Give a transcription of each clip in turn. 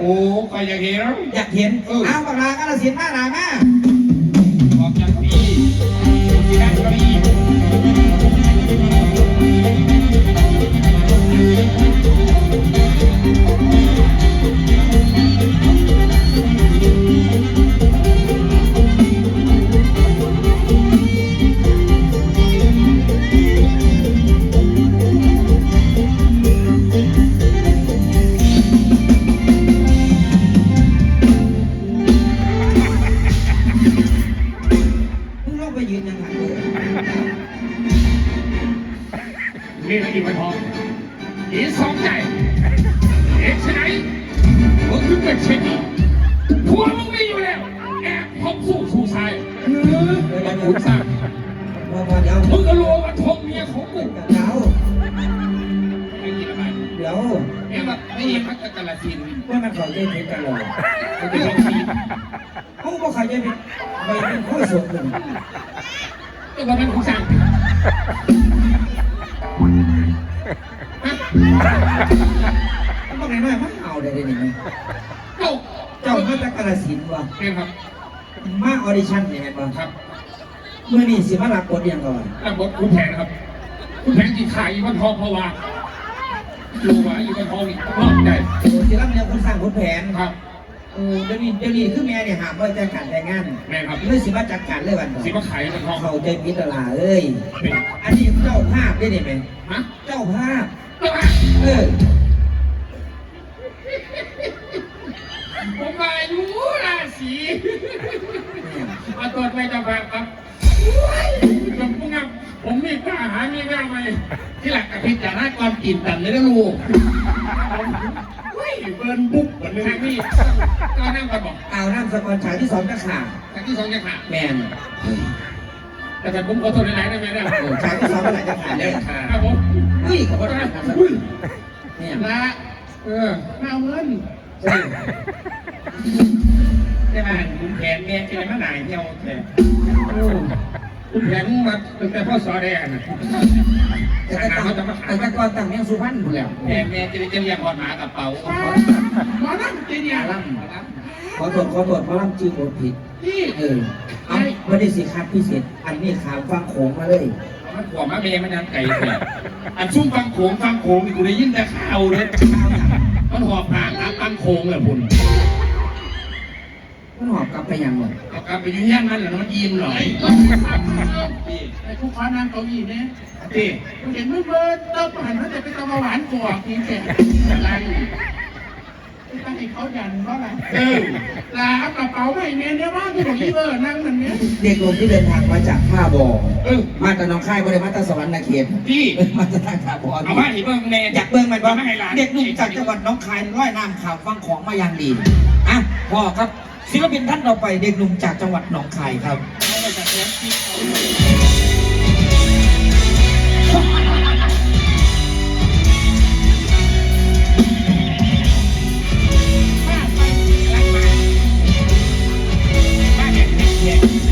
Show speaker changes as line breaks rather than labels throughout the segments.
โอ้คอยอยากเห็นแล้ว
อยากเห็น
เออ
เอาปากลากาลสินธุ์มาหนามา
ออกจากปีที่นั่งเก็มี
อ
บพบสู้สู้ชายเออมันขุนสร้าง
พอพอเดี๋ยว
มึงก็รู้ว่าทงเมียของกู
เดี๋ยว
ไม่ยินอะไร
เดี๋ยว
เอ๊ะมันไม่ยินมันก็กระสิน
ว่ามันเขาใจผิดกันเลย
มันเป็นของสี
เขาบอกเขาใจผิดไปเป็นข้อสงหนึ่ง
ก็ว่าเป็นของสร้างฮะ
เขาบอกไงว่ามันเอาได้ได้ไหม
เอ้า
เจ้ามาจากกาลสินธุ์ว่ะ
เป็นครับ
มาออดิชั่นเนี่ยบ่
ครับ
เมื่อนี่สิมารับบทยังก่อน
แล้วบทคุณแผนครับ คุณแผนที่ขายอีวันทองเพราะว่ารู้ว่าอีวันทองนี่รอบได้
โอ้สิรับเนี่ยคนสร้างคนแผน
ครับ
โอ้เดี๋ยวนี้เดี๋ยวนี้คือแม่เนี่ยหามว่าจัดการแต่งงาน
แม่ครับ
เลยสิมาจัดการเลยวัน
สิมาขายอีวันทอง
เขาใจผิดตลาเอ้ย
เป็น
อันนี้เจ้าภาพได้ไหม
ฮะ
เจ้าภาพ
เจ้าค่ะ
เออ
มาตรวจไปเจ้าค่ะครับจำพวกงั้นผมมีกล้าหามีกล้าไหมที่หลักกับพิจารณาความกินตันเลยนะลูกเฮ้ยเบิร์นบุ๊กเหมือนเลยนี่ก็นั่งกันบอก
เอาน้ำสกอนฉากที่สองจะขาด
ฉากที่สองจะขาด
แมน
แต่แต่ผมขอโทษในไหนได้ไหมเนี่ย
เออฉากที่สองเมื่อไหร่จะขาด
เดี๋
ได้
ยวครับผม
เฮ้ยขอบคุณนะ
อุ้ย
เนี่ย
นะเออมาเอาเงิน
ใช่
ได้ไหมคุณแผนแม่เป็นอะไรมาไหนเที่ยวแผนคุณแผนมาตั้งแต่พ่อสอแดงนะ
แต่ก็ตั้งแต่ก็ก่อนตั้งเมียงสุพรรณอยู่แล้ว
แผนแม่จะได้จะเรียกหอดหมากระเป๋าหมอนั่งจีเนี่ย
ขอโทษขอโทษเพราะลำจือบทผิด
นี่
เออเอาไม่ได้สิครับพิเศษ อันนี้ขามฟังโขงมาเลย
มันขวบมาเมย์มันยังไก่เนี่ยอันชุ่มฟังโขงฟังโขงกูได้ยินแต่ข่าวเลยมันหอบผ่านน้ำฟังโขงเลยคุณ
มันหอบกลับไปยังหมด
เอากลับไปอยู่ย่านมันแล้วมันยิ้มหน่อย
ไอ้ผู้ค้านั่งเก้าอี้เนี่ย
ที่
เห็นไม่เบิร์ดเต้าผ่านมาแต่เป็นตะวันหวานกว่ากินแก่อะไรไม่ต้องให้เขายันเพราะอะไร
เออ
ลาเอากระเป๋าให้เมียเนี่ยว่าที่บอกอีเบอร์นั่งนั่นเนี่ย
เด็กหนุ่มที่เดินทางมาจากท่าบ่อ
เออ
มาจากหน้องค่ายบริมาตรสวรรค์นาเขต
ที่
มาจากท่าบ่อ
เอามาอีกเบิ่งแน่
อยากเบิ่งมันว่า
ไม่ให้หลาน
เด็กหนุ่มจากจังหวัดหน้องคายร้อยน้ำข่าวฟังของมาอย่างดีอะพ่อครับ ศิลปินท่านต่อไปเด็กหนุ่มจากจังหวัดหนองคายครับ
แล้ว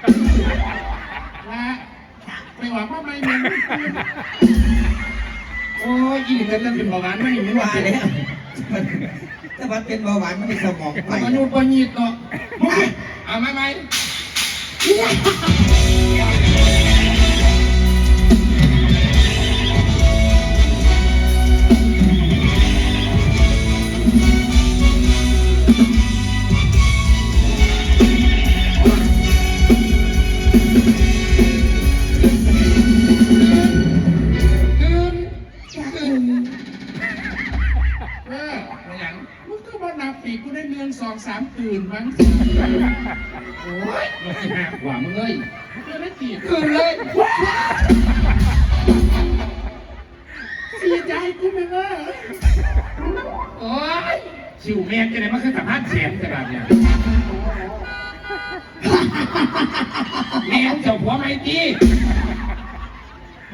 เราจีบละไม่หวังว่าไม่มีไม่คืน
โอ้ยอีเงินนั่นเป็นเบาหวานไม่มี
ว่า
ว่า
เล
เลยย
ถ้ามันเป็นเบาหวานมันในสมองไป
มันอยู่ปนีดเนาะมึงเอาไหมไหม
โอ้ย
ชิวเมียจะได้มาขึ้นสัมภาษณ์เสียงแต่แบบเนี้ย
โอ้ย
แม่เจ้าผัวไม่ตี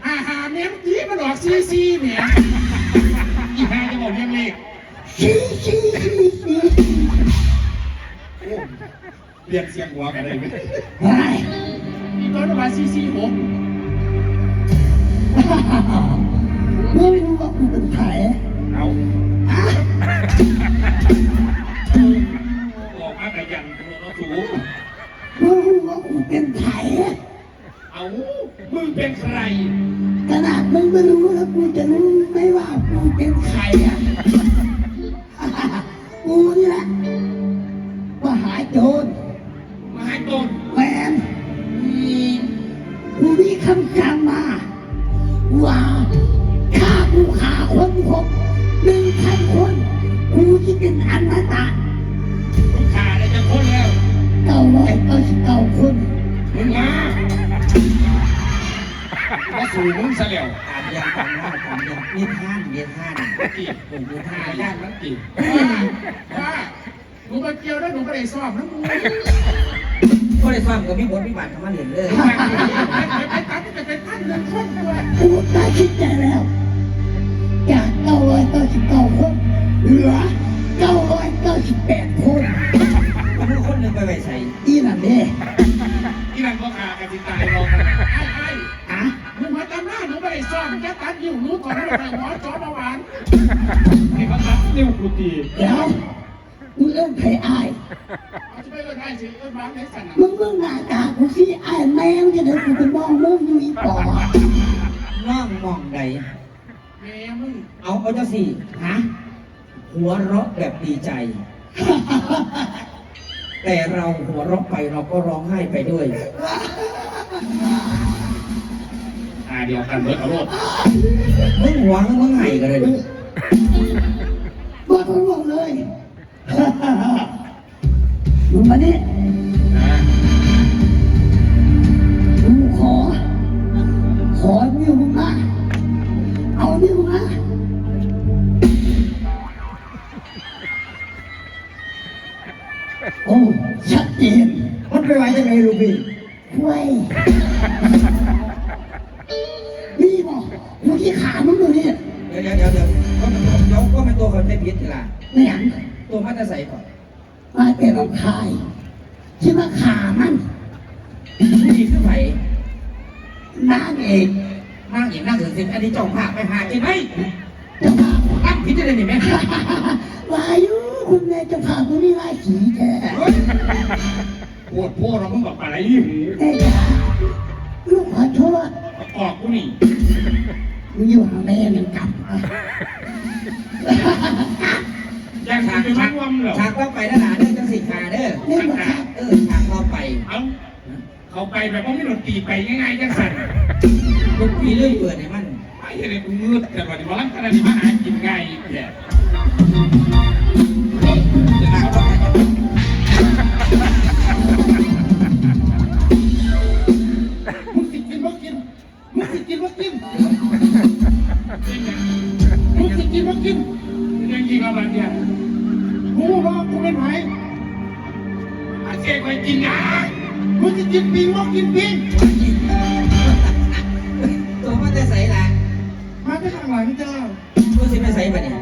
อาหารเนี้ยที่มันออกซีซีเนี่ย
อีแม่จะบอกเรื่องเลข
ซีซีซีซี
เรียกเสียงหัวกันเลยไหม
มีตัวระบาดซีซีหก
ไม่รู้ว่ากูเป็นใคร
เอา บอกมากระยันเราสูง
ไม่รู้ว่ากูเป็นใคร
เอามึงเป็นใคร
ขนาดมึงไม่รู้แล้วกูจะรู้ไหมว่ากูเป็นใครอะ
สูงมึงซะแล้ว
ตามยังตามเล่าตามยังนิทานนิทาน
ตีผมดูท่าย่านมันตี
ว่าหนูมาเกี่ยวแล้วหนูไม่ได้สอบนะมึง
ก็ได้ฟังกับมีบทมีบาทคำว่าเหรียญเลย
ไปตัดจะไปตั้งเงินคนด้วย
กูตัดสินใจแล้วจากเก้าร้อยเก้าสิบเก้าคนเหลือเก้าร้อยเก้าสิบแปด
มึง
มึ
ง
หน้า
ตากูสิอายแมงจะเดี๋ยวกูไปมองมึงอยู่อีปอ
น้องมองใด
แม่มึง
เอาเอาจะสี่ฮะหัวเราะแบบดีใจ แต่เราหัวเราะไปเราก็ร้องไห้ไปด้วย
อ่าเดียวกันเบิร์ดเอาโลด
มึงหัวมึงไห้กันเลยดิ
บอกทั้งหมดเลยมึงมานี่
นะ
ที
ละ
ไม่หัน
ตัวมันจะใส่ก่อน
มาแต่เราคายที่มาขามัน
ผู้ดีขึ้นไหน
นางเอก
นั่งอีกนั่งถึงสิบอันนี้จ้องภาพไปหากินไหม
เจ้าภาพ
นั่งผิดจะได้ไหม
วายุคุณแม่เจ้าภาพตัวนี้ราศีแท้
ปวดโพเรามึงบอกอะไรนี่หู
แม่จ๋าลูกขอโทษ
ประกอบกูนี่
มึงอยู่ห่างแม่มันกลับ มา
แยังฉากฉากวมเหรอ
ฉากต้องไปนะหนาเด้อจังสิขาเด้อ
เล่นมาครับ
เออฉากต่อไป
เอาเขาไปแบบว่าไม่โดนตีไปง่ายๆจังสั่น
ลูกพี่เลื่อยเปิดให้มัน
ไอ้เรื่องกูมืดแต่วันนี้มาลังขนาดนี้มาหากินง่ายอีกแย่
ตัวสิไม่ใส่ปะเนี่ย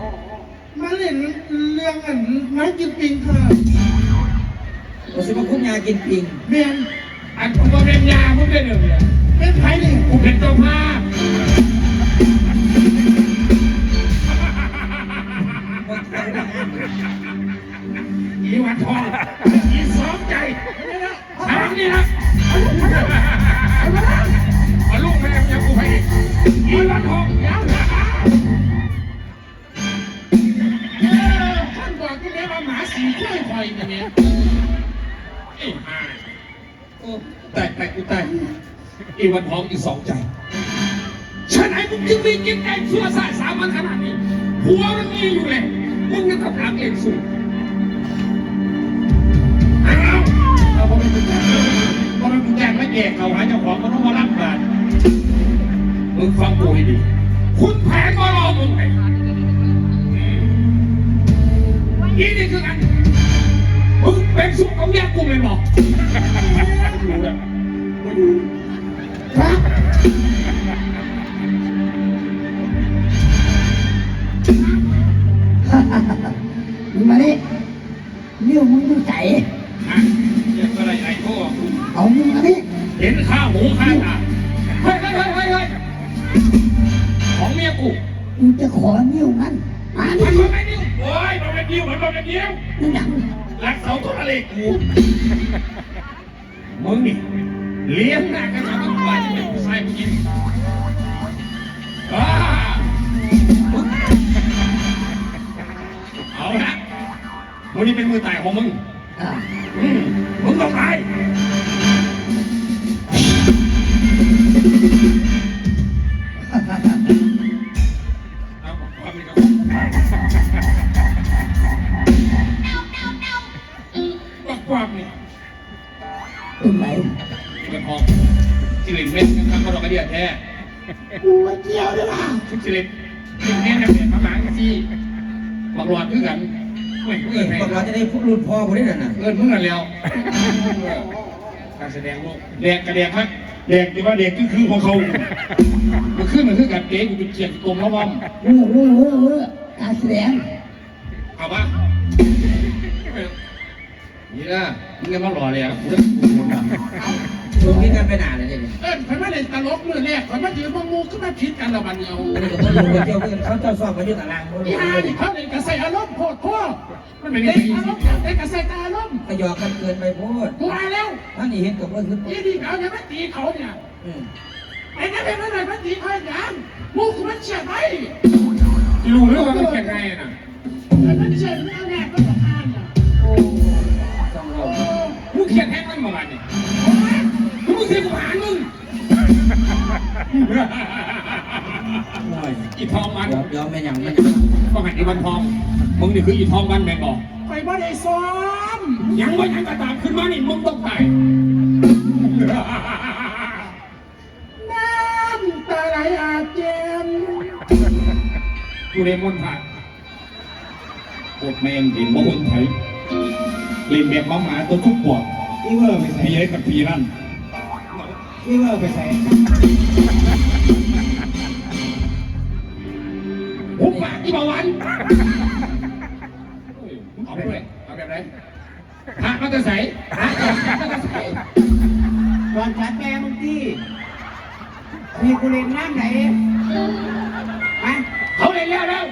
มาเล่นเรื่องอันน้ำกินปิงค่ะ
ตัวสิมาคุ้มยากินปิง
เมียน
อันกูก็เป็นยามึงเป็นเรื่องเนี่ย
เป็นไผ่นี่
กูเป็นเจ้าภาพ
มันเข้าได้งานอยู่
อีวันทองอีสองใจทางนี้นะ อยนี่
เนี่ย
ไอ้ห่าโอ้ตายตายกูแตายอีวันท้องอีสองใจฉะนั้นมึงจึงมีจิตใจชั่วสายสามัญขนาดนี้หัวมันมีอยู่เลยมึงยังกับหลังเองสูงอ้าเอาพอเป็นกุญแจพอเป็นกุญแจไม่แก่เขาหาเจ้าของก็ต้องมารับบา เลยหอกอยู่แบบไม่ดูฮะมึมาดิเรี่ยวมึงมึงใส่เดี๋อะไรไอ้พวกเอามึงมาดิเห็นข้าหมูข้าตาเฮ้ยเฮ้ยเฮ้ยเฮ้ยของเมียกู
มึงจะขอเนี่ยวงั้นมาดิ
มัไม่เรี่โอ้ยมันไม่เมันไม่
เรี่ย
รักเสาตัวอะไรกูมึงนี่เลี้ยงหน้ากันมาทุกวันจะเป็นผู้ชายผู้หญิงอ้าเอาละมึงนี่เป็นมือตายของมึง
อ่า
อืมมึงต้องตาย ท้กู
ไม่เกี่ยวด้วยนะ
สิสิริสิริเม็ดเนี่ยเปลี่ยนมาหลังกันสิบักหลอดคือกันเฮ้ยเพื่อน
พวกเราจะได้พูดรุ่นพ่อคนนี้น่ะนะ
เอินเพื่อนแล้วการแสดงโลกแดกกระแดกครับแดกที่ว่าแดกคือคือของเขามันขึ้นมันคือกับเก๋กูเป็นเกียรติตรงแล้วว่
เออเออเออเออการแสดง
เอาปะนี่นะมึงจะมาหล่อเลยครับกูจะกู โดนด่า
ช่วงนี้กันไปหนาเลยเนี่ย
เอิ้นข่อยมาเล่นตลกมือแรกข่อยมายืนมองงูขึ้นมาพิษกันละวันเดียว
อันนี้ก็ต้องรู้ว่าเจ้าเพื่อนเขาเจ้าสอบกันอยู่ตารางเขา
อี
รู้
ห่านี่เขาเล่นกระใสอารมณ์โคตรโคตร
มันเป็น
เล่นอารมณ์เล่นกระใสตาอารมณ์
ก็หยอกกันเกินไปโพูด
กูมาแล้ว
ท่านนี่เห็นกับว่าคือ
ยี่ดีเขาจะมาตีเขาเนี่ย
อืม
ไอ้นั่นเป็นอะไรมาตีเขาอย่างมูกมันเฉียดไป
รู้หรือว่ามันแข่งไงน่ะ
ไอ้มันเฉียดแน่ๆก็ต้องอ่านอะ
ต้องรา
มึงเขียนแทงมันเมื่อวานนี่ มึงเขียกูหามึงอีทองมัน
เดี๋ยวเดี๋ยวแม่ยังแม่
ก็หันอีวันทอง มึงนี่คืออีทองมันแม่งบอก
ไปบ่ได้ซ้อม
ยังว่ายังกระตามขึ้นมานี่มึงต้องตาย
น้ำตาไหลอาเจน
กูเรียนมนต์ผ่านปวดแมงเห็นว่าคนไทยเรียนแบบมาหมาตัวทุกปวด
อีเวอร์ไปใส่
พีไอ้กับพีนั่น
อีเวอร์ไปใส่
หุบปากที่บาวันเอาไปเลยเอาแบบไหนพระมันจะใส่พระมันจะใส่
ก่อนฉันแม่มึงที่มีกูเล่นน้ำไหนฮะ
เขาเรียนแล้วแล้ว